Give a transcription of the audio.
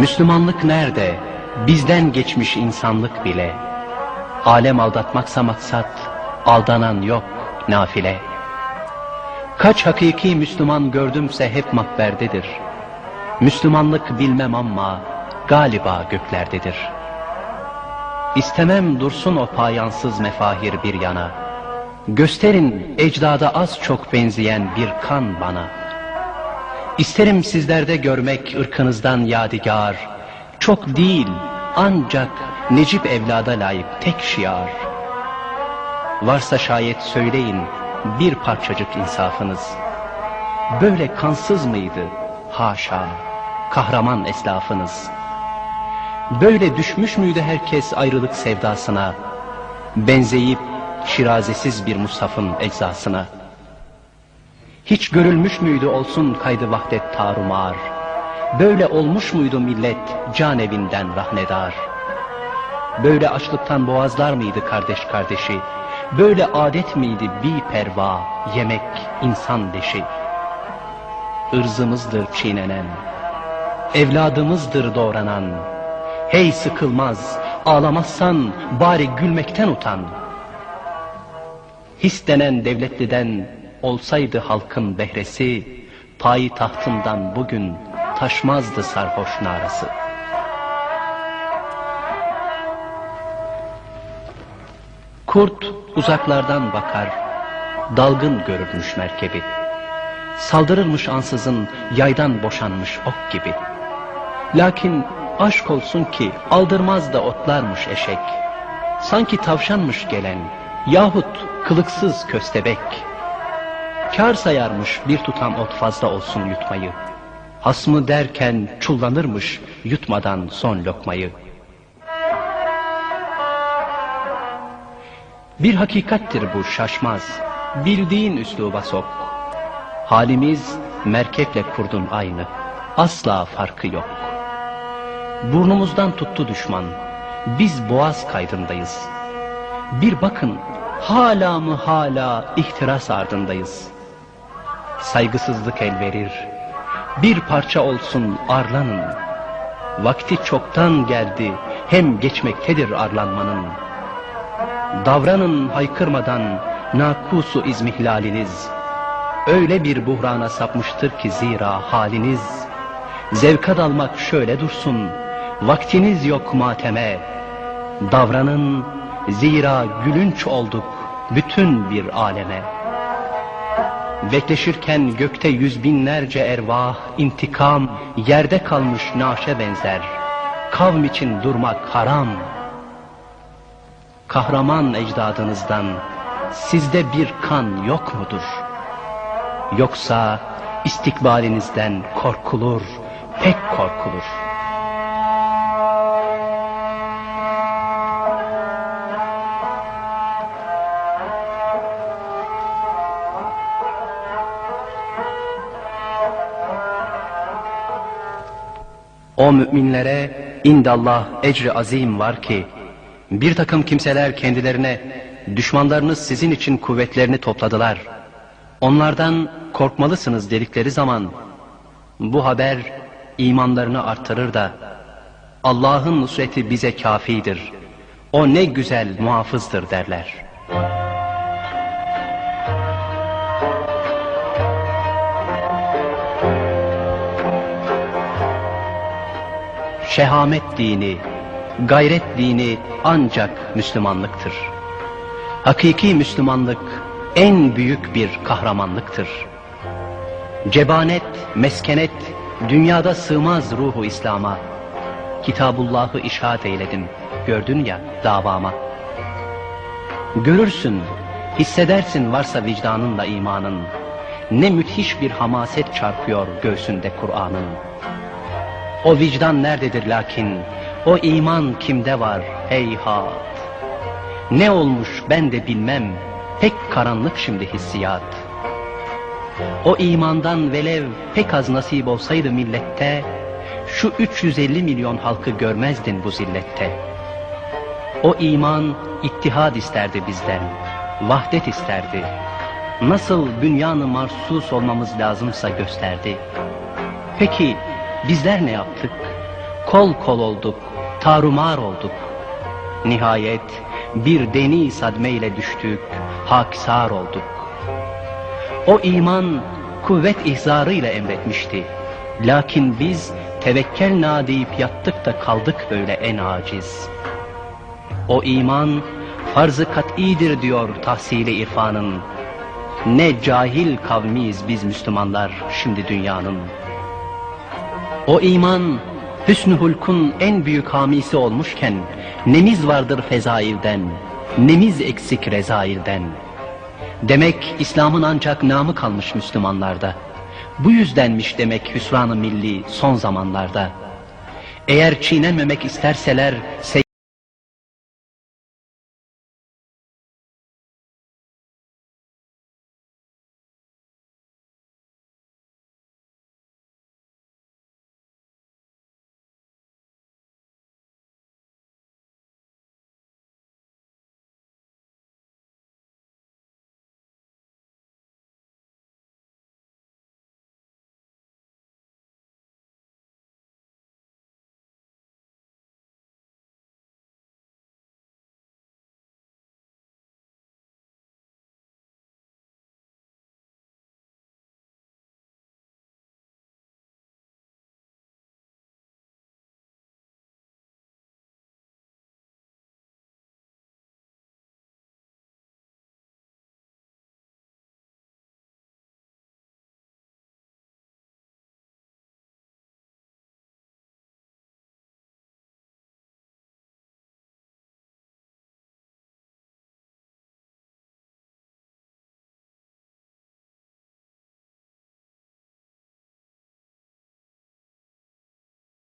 Müslümanlık nerede? Bizden geçmiş insanlık bile. Alem aldatmaksa maksat, aldanan yok nafile. Kaç hakiki Müslüman gördümse hep makberdedir. Müslümanlık bilmem ama galiba göklerdedir. İstemem dursun o payansız mefahir bir yana. Gösterin ecdada az çok benzeyen bir kan bana. İsterim sizlerde görmek ırkınızdan yadigar. Çok değil ancak Necip evlada layık tek şiar. Varsa şayet söyleyin bir parçacık insafınız. Böyle kansız mıydı? Haşa, kahraman eslafınız. Böyle düşmüş müydü herkes ayrılık sevdasına? Benzeyip şirazesiz bir mushafın eczasına? Hiç görülmüş müydü olsun kaydı vahdet tarumar? Böyle olmuş muydu millet can evinden rahnedar? Böyle açlıktan boğazlar mıydı kardeş kardeşi? Böyle adet miydi bir perva, yemek, insan deşi? Irzımızdır çiğnenen, evladımızdır doğranan. Hey sıkılmaz, ağlamazsan bari gülmekten utan. His denen devletliden olsaydı halkın behresi, payı tahtından bugün taşmazdı sarhoş narası. Kurt uzaklardan bakar, dalgın görürmüş merkebi. Saldırırmış ansızın yaydan boşanmış ok gibi. Lakin aşk olsun ki aldırmaz da otlarmış eşek. Sanki tavşanmış gelen yahut kılıksız köstebek. Kar sayarmış bir tutam ot fazla olsun yutmayı. Hasmı derken çullanırmış yutmadan son lokmayı. Bir hakikattir bu şaşmaz. Bildiğin üsluba sok. Halimiz merkeple kurdun aynı. Asla farkı yok. Burnumuzdan tuttu düşman. Biz boğaz kaydındayız. Bir bakın hala mı hala ihtiras ardındayız. Saygısızlık el verir. Bir parça olsun arlanın. Vakti çoktan geldi. Hem geçmektedir arlanmanın. Davranın haykırmadan nakusu izmihlaliniz. Öyle bir buhrana sapmıştır ki zira haliniz. Zevka dalmak şöyle dursun. Vaktiniz yok mateme. Davranın zira gülünç olduk bütün bir aleme. Bekleşirken gökte yüz binlerce ervah, intikam, yerde kalmış naşe benzer. Kavm için durmak haram. Kahraman ecdadınızdan sizde bir kan yok mudur? Yoksa istikbalinizden korkulur, pek korkulur. O müminlere indallah ecri azim var ki bir takım kimseler kendilerine düşmanlarınız sizin için kuvvetlerini topladılar. Onlardan korkmalısınız dedikleri zaman bu haber imanlarını artırır da Allah'ın nusreti bize kafidir. O ne güzel muhafızdır derler. Şehamet dini, gayret dini ancak Müslümanlıktır. Hakiki Müslümanlık en büyük bir kahramanlıktır. Cebanet, meskenet dünyada sığmaz ruhu İslam'a. Kitabullah'ı işaret eyledim, gördün ya davama. Görürsün, hissedersin varsa vicdanınla imanın. Ne müthiş bir hamaset çarpıyor göğsünde Kur'an'ın. O vicdan nerededir lakin? O iman kimde var? Heyhat! Ne olmuş ben de bilmem. Pek karanlık şimdi hissiyat. O imandan velev pek az nasip olsaydı millette, şu 350 milyon halkı görmezdin bu zillette. O iman ittihad isterdi bizden, vahdet isterdi. Nasıl bünyanı marsus olmamız lazımsa gösterdi. Peki bizler ne yaptık? Kol kol olduk, tarumar olduk. Nihayet bir deni sadmeyle düştük, haksar olduk. O iman kuvvet ihzarıyla emretmişti. Lakin biz tevekkel na yattık da kaldık böyle en aciz. O iman farz-ı kat'idir diyor tahsili irfanın. Ne cahil kavmiyiz biz Müslümanlar şimdi dünyanın. O iman hüsnü hulkun en büyük hamisi olmuşken nemiz vardır fezailden, nemiz eksik rezailden. Demek İslam'ın ancak namı kalmış Müslümanlarda. Bu yüzdenmiş demek hüsran-ı milli son zamanlarda. Eğer çiğnenmemek isterseler